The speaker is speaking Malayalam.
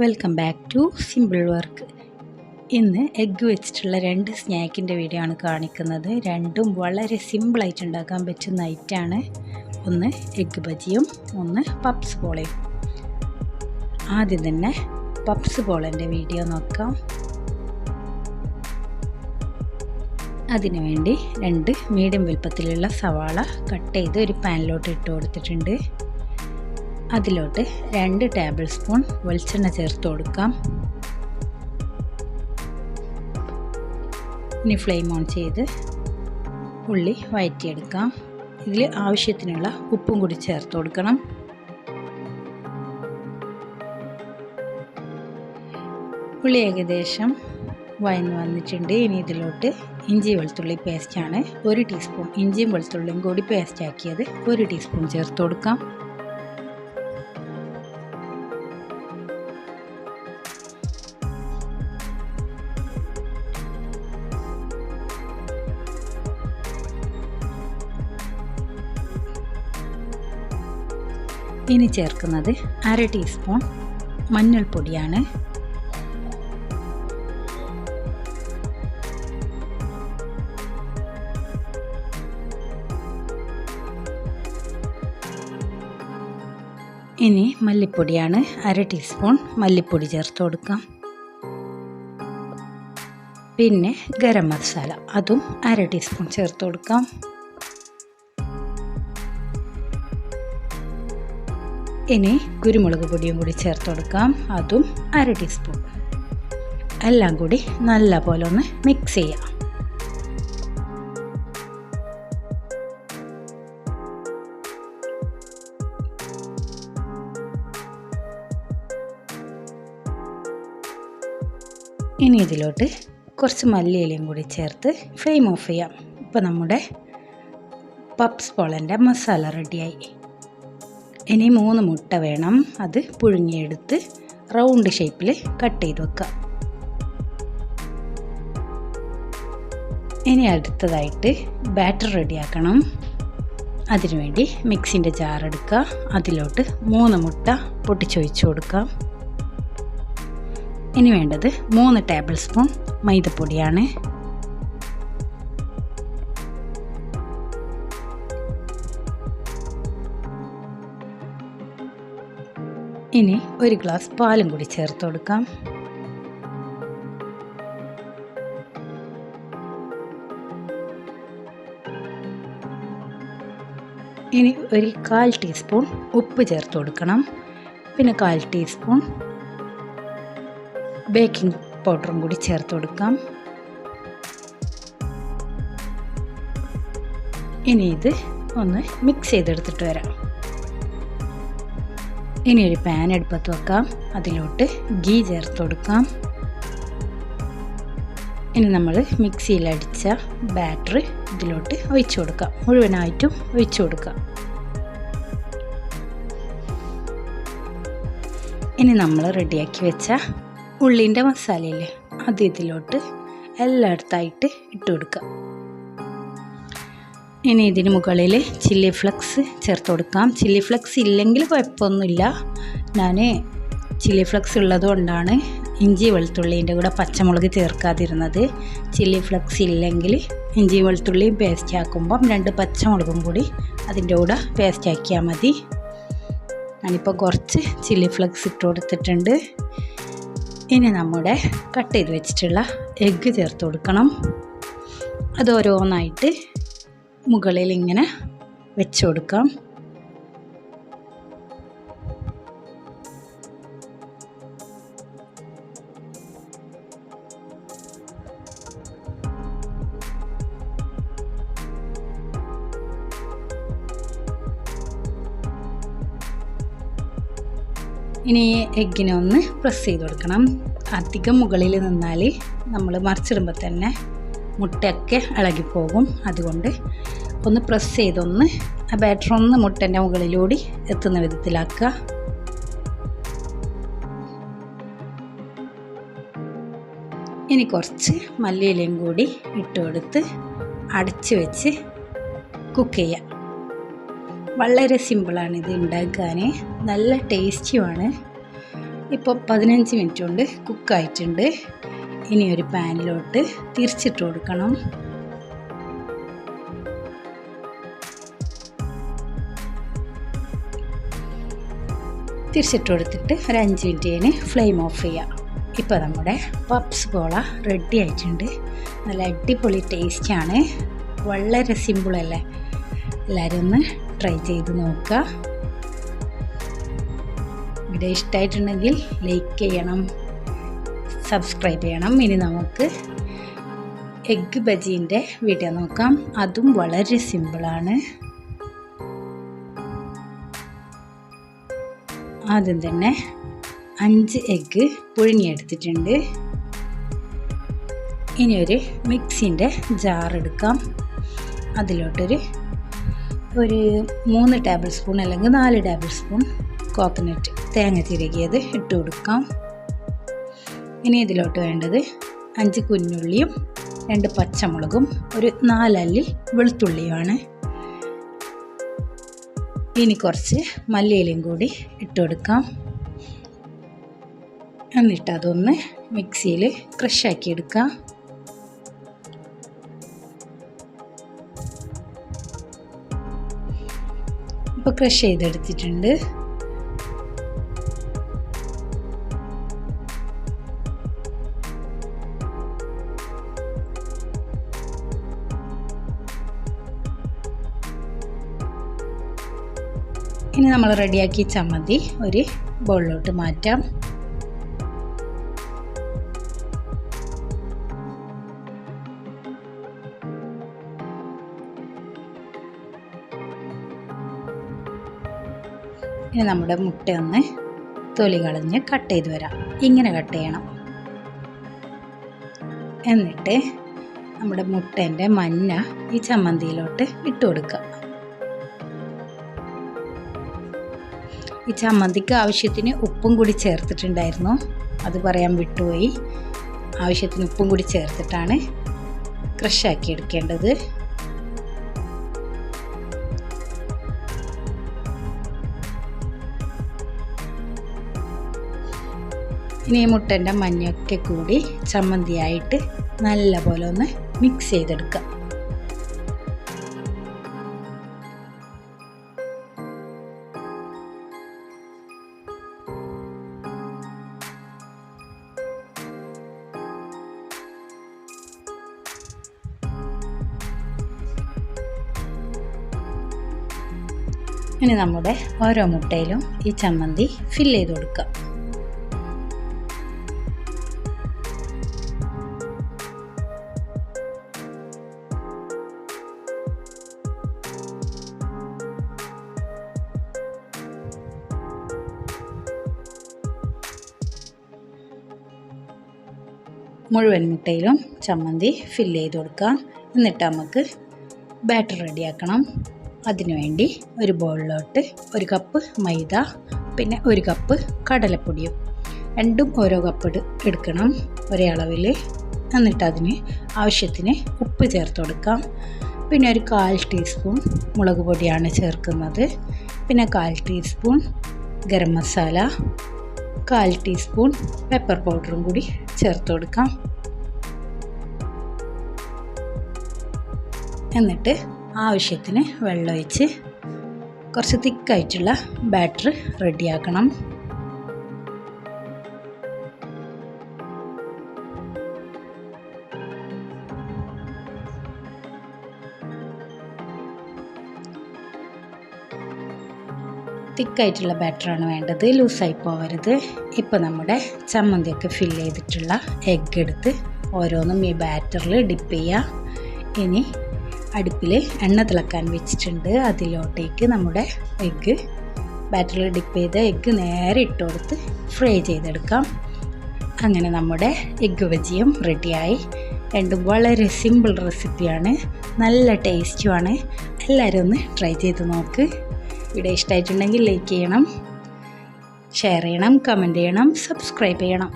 Welcome back to simple work ഇന്ന് എഗ്ഗ് വെച്ചിട്ടുള്ള രണ്ട് സ്നാക്കിന്റെ വീഡിയോ ആണ് കാണിക്കുന്നത്. രണ്ടും വളരെ സിമ്പിളായിട്ട് ഉണ്ടാക്കാൻ പറ്റുന്ന ഐറ്റാണ് ഒന്ന് എഗ്ഗ് ബജിയും ഒന്ന് പപ്സ് പോളയും ആദ്യം തന്നെ പപ്സ് പോളന്റെ വീഡിയോ നോക്കാം. അതിനുവേണ്ടി രണ്ട് മീഡിയം വലുപ്പത്തിലുള്ള സവാള കട്ട് ചെയ്ത് ഒരു പാനിലോട്ട് ഇട്ട് കൊടുത്തിട്ടുണ്ട്. അതിലോട്ട് രണ്ട് ടേബിൾ സ്പൂൺ വെളിച്ചെണ്ണ ചേർത്ത് കൊടുക്കാം. ഇനി ഫ്ലെയിം ഓൺ ചെയ്ത് ഉള്ളി വഴറ്റിയെടുക്കാം ഇതിൽ ആവശ്യത്തിനുള്ള ഉപ്പും കൂടി ചേർത്ത് കൊടുക്കണം. ഉള്ളി ഏകദേശം വയന്ന് വന്നിട്ടുണ്ട്. ഇനി ഇതിലോട്ട് ഇഞ്ചി വെളുത്തുള്ളി പേസ്റ്റാണ്. ഒരു ടീസ്പൂൺ ഇഞ്ചിയും വെളുത്തുള്ളിയും കൂടി പേസ്റ്റാക്കിയത് ഒരു ടീസ്പൂൺ ചേർത്ത് കൊടുക്കാം. ഇനി ചേർക്കുന്നത് അര ടീസ്പൂൺ മഞ്ഞൾപ്പൊടിയാണ്. ഇനി മല്ലിപ്പൊടിയാണ് അര ടീസ്പൂൺ മല്ലിപ്പൊടി ചേർത്ത് കൊടുക്കാം. പിന്നെ ഗരം മസാല അതും അര ടീസ്പൂൺ ചേർത്ത് കൊടുക്കാം. ഇനി കുരുമുളക് പൊടിയും കൂടി ചേർത്ത് കൊടുക്കാം. അതും അര ടീസ്പൂൺ എല്ലാം കൂടി നല്ല പോലെ ഒന്ന് മിക്സ് ചെയ്യാം. ഇനി ഇതിലോട്ട് കുറച്ച് മല്ലിയിലയും കൂടി ചേർത്ത് ഫ്ലെയിം ഓഫ് ചെയ്യാം. ഇപ്പോൾ നമ്മുടെ പപ്സ് പോളന്റെ മസാല റെഡിയായി ഇനി മൂന്ന് മുട്ട വേണം. അത് പുഴുങ്ങിയെടുത്ത് റൗണ്ട് ഷേപ്പിൽ കട്ട് ചെയ്ത് വെക്കുക ഇനി അടുത്തതായിട്ട് ബാറ്റർ റെഡിയാക്കണം. അതിനുവേണ്ടി മിക്സിന്റെ ജാർ എടുക്കുക. അതിലോട്ട് മൂന്ന് മുട്ട പൊട്ടിച്ചൊഴിച്ച് കൊടുക്കാം ഇനി വേണ്ടത് മൂന്ന് ടേബിൾ സ്പൂൺ മൈദപ്പൊടിയാണ്. ഇനി ഒരു ഗ്ലാസ് പാലും കൂടി ചേർത്ത് കൊടുക്കാം. ഇനി ഒരു കാൽ ടീസ്പൂൺ ഉപ്പ് ചേർത്ത് കൊടുക്കണം. പിന്നെ കാൽ ടീസ്പൂൺ ബേക്കിംഗ് പൗഡറും കൂടി ചേർത്ത് കൊടുക്കാം. ഇനി ഇത് ഒന്ന് മിക്സ് ചെയ്തെടുത്തിട്ട് വരാം. ഇനി ഒരു പാൻ അടുപ്പത്ത് വെക്കാം. അതിലോട്ട് ഗീ ചേർത്ത് കൊടുക്കാം. ഇനി നമ്മൾ മിക്സിയിൽ അടിച്ച ബാറ്റർ ഇതിലോട്ട് ഒഴിച്ചു കൊടുക്കാം. മുഴുവനായിട്ടും ഒഴിച്ചു കൊടുക്കാം. ഇനി നമ്മൾ റെഡിയാക്കി വെച്ച ഉള്ളിന്റെ മസാലയില്ലേ അത് ഇതിലോട്ട് എല്ലായിടത്തായിട്ട് ഇട്ട് കൊടുക്കുക ഇനി ഇതിന് മുകളിൽ ചില്ലി ഫ്ലക്സ് ചേർത്ത് കൊടുക്കാം. ചില്ലി ഫ്ലക്സ് ഇല്ലെങ്കിൽ കുഴപ്പമൊന്നുമില്ല. ഞാൻ ചില്ലി ഫ്ലക്സ് ഉള്ളതുകൊണ്ടാണ് ഇഞ്ചി വെളുത്തുള്ളീന്റെ കൂടെ പച്ചമുളക് ചേർക്കാതിരുന്നത്. ചില്ലി ഫ്ലക്സ് ഇല്ലെങ്കിൽ ഇഞ്ചി വെളുത്തുള്ളിയും പേസ്റ്റ് ആക്കുമ്പം രണ്ട് പച്ചമുളകും കൂടി അതിന്റെ കൂടെ പേസ്റ്റ് ആക്കിയാൽ മതി. ഞാനിപ്പോൾ കുറച്ച് ചില്ലി ഫ്ലക്സ് ഇട്ട് കൊടുത്തിട്ടുണ്ട്. ഇനി നമ്മുടെ കട്ട് ചെയ്ത് വെച്ചിട്ടുള്ള എഗ്ഗ് ചേർത്ത് കൊടുക്കണം. അത് ഓരോന്നായിട്ട് മുകളിൽ ഇങ്ങനെ വെച്ച് കൊടുക്കാം. ഇനി എഗ്ഗിനെ ഒന്ന് പ്രസ് ചെയ്ത് കൊടുക്കണം. അധികം മുകളിൽ നിന്നാൽ നമ്മൾ മറിച്ചിടുമ്പോൾ തന്നെ മുട്ടയൊക്കെ ഇളകിപ്പോകും. അതുകൊണ്ട് ഒന്ന് പ്രസ് ചെയ്തൊന്ന് ആ ബാറ്റർ ഒന്ന് മുട്ടന്റെ മുകളിലൂടെ എത്തുന്ന വിധത്തിലാക്കുക. ഇനി കുറച്ച് മല്ലിയിലയും കൂടി ഇട്ട് കൊടുത്ത് അടച്ച് വെച്ച് കുക്ക് ചെയ്യാം. വളരെ സിമ്പിളാണ് ഇത് ഉണ്ടാക്കാൻ. നല്ല ടേസ്റ്റിയുമാണ് ഇപ്പോൾ പതിനഞ്ച് മിനിറ്റ് കൊണ്ട് കുക്കായിട്ടുണ്ട് ഇനി ഒരു പാനിലോട്ട് തിരിച്ചിട്ട് കൊടുക്കണം. തിരിച്ചിട്ട് കൊടുത്തിട്ട് ഒരു അഞ്ച് മിനിറ്റ് കഴിഞ്ഞ് ഫ്ലെയിം ഓഫ് ചെയ്യാം. ഇപ്പോൾ നമ്മുടെ പപ്സ് ഗോള റെഡി ആയിട്ടുണ്ട്. നല്ല അടിപൊളി ടേസ്റ്റാണ് വളരെ സിമ്പിളല്ലേ എല്ലാവരും ഒന്ന് ട്രൈ ചെയ്ത് നോക്കുക. വീഡിയോ ഇഷ്ടമായിട്ടുണ്ടെങ്കിൽ ലൈക്ക് ചെയ്യണം. സബ്സ്ക്രൈബ് ചെയ്യണം. ഇനി നമുക്ക് എഗ്ഗ് ബജീന്റെ വീഡിയോ നോക്കാം. അതും വളരെ സിമ്പിളാണ് ആദ്യം തന്നെ അഞ്ച് എഗ്ഗ് പുഴുങ്ങിയെടുത്തിട്ടുണ്ട്. ഇനി ഒരു മിക്സിന്റെ ജാർ എടുക്കാം. അതിലോട്ടൊരു ഒരു മൂന്ന് ടേബിൾ സ്പൂൺ അല്ലെങ്കിൽ നാല് ടേബിൾ സ്പൂൺ കോക്കനട്ട് തേങ്ങ ചിരകിയത് ഇട്ട് കൊടുക്കാം. ഇനി ഇതിലോട്ട് വേണ്ടത് അഞ്ച് കുഞ്ഞുള്ളിയും രണ്ട് പച്ചമുളകും ഒരു നാലല്ലി വെളുത്തുള്ളിയുമാണ്. ഇനി കുറച്ച് മല്ലിയിലയും കൂടി ഇട്ട് കൊടുക്കാം. എന്നിട്ട് അതൊന്ന് മിക്സിയിൽ ക്രഷാക്കി എടുക്കാം. ഇപ്പോൾ ക്രഷ് ചെയ്തെടുത്തിട്ടുണ്ട്. ഇനി നമ്മൾ റെഡിയാക്കി ചമ്മന്തി ഒരു ബോളിലോട്ട് മാറ്റാം. ഇനി നമ്മുടെ മുട്ട ഒന്ന് തൊലി കളഞ്ഞ് കട്ട് ചെയ്ത് വരാം. ഇങ്ങനെ കട്ട് ചെയ്യണം. എന്നിട്ട് നമ്മുടെ മുട്ടേന്റെ മഞ്ഞ ഈ ചമ്മന്തിയിലോട്ട് ഇട്ട് കൊടുക്കുക. ഈ ചമ്മന്തിക്ക് ആവശ്യത്തിന് ഉപ്പും കൂടി ചേർത്തിട്ടുണ്ടായിരുന്നു. അത് പറയാൻ വിട്ടുപോയി. ആവശ്യത്തിന് ഉപ്പും കൂടി ചേർത്തിട്ടാണ് ക്രഷാക്കി എടുക്കേണ്ടത്. ഇനി ഈ മുട്ടന്റെ മഞ്ഞൊക്കെ കൂടി ചമ്മന്തിയായിട്ട് നല്ല പോലെ ഒന്ന് മിക്സ് ചെയ്തെടുക്കുക. ഇനി നമ്മുടെ ഓരോ മുട്ടയിലും ഈ ചമ്മന്തി ഫില്ല് ചെയ്ത് കൊടുക്കുക. മുഴുവൻ മുട്ടയിലും ചമ്മന്തി ഫില്ല് ചെയ്ത് കൊടുക്കാം എന്നിട്ട് നമുക്ക് ബാറ്റർ റെഡിയാക്കണം അതിനുവേണ്ടി ഒരു ബൗളിലോട്ട് ഒരു കപ്പ് മൈദ പിന്നെ ഒരു കപ്പ് കടലപ്പൊടിയും. രണ്ടും ഓരോ കപ്പ് എടുക്കണം ഒരേ അളവിൽ എന്നിട്ട് അതിന് ആവശ്യത്തിന് ഉപ്പ് ചേർത്ത് കൊടുക്കാം. പിന്നെ ഒരു കാൽ ടീസ്പൂൺ മുളക് പൊടിയാണ് ചേർക്കുന്നത്. പിന്നെ കാൽ ടീസ്പൂൺ ഗരം മസാല കാൽ ടീസ്പൂൺ പെപ്പർ പൗഡറും കൂടി ചേർത്ത് കൊടുക്കാം. എന്നിട്ട് ആവശ്യത്തിന് വെള്ളമൊഴിച്ച് കുറച്ച് തിക്കായിട്ടുള്ള ബാറ്റർ റെഡിയാക്കണം. തിക്കായിട്ടുള്ള ബാറ്ററാണ് വേണ്ടത്. ലൂസായി പോവരുത്. ഇപ്പോൾ നമ്മുടെ ചമ്മന്തിയൊക്കെ ഫിൽ ചെയ്തിട്ടുള്ള എഗ്ഗ് എടുത്ത് ഓരോന്നും ഈ ബാറ്ററിൽ ഡിപ്പ് ചെയ്യുക ഇനി അടുപ്പിൽ എണ്ണ തിളക്കാൻ വെച്ചിട്ടുണ്ട്. അതിലോട്ടേക്ക് നമ്മുടെ എഗ്ഗ് ബാറ്ററിൽ ഡിപ്പ് ചെയ്ത എഗ്ഗ് നേരെ ഇട്ട് കൊടുത്ത് ഫ്രൈ ചെയ്തെടുക്കാം. അങ്ങനെ നമ്മുടെ എഗ്ഗ് ബജിയും റെഡിയായി രണ്ടും വളരെ സിമ്പിൾ റെസിപ്പിയാണ് നല്ല ടേസ്റ്റുമാണ് എല്ലാവരും ഒന്ന് ട്രൈ ചെയ്ത് നോക്ക്. വീഡിയോ ഇഷ്ടമായിട്ടുണ്ടെങ്കിൽ ലൈക്ക് ചെയ്യണം ഷെയർ ചെയ്യണം കമന്റ് ചെയ്യണം സബ്സ്ക്രൈബ് ചെയ്യണം.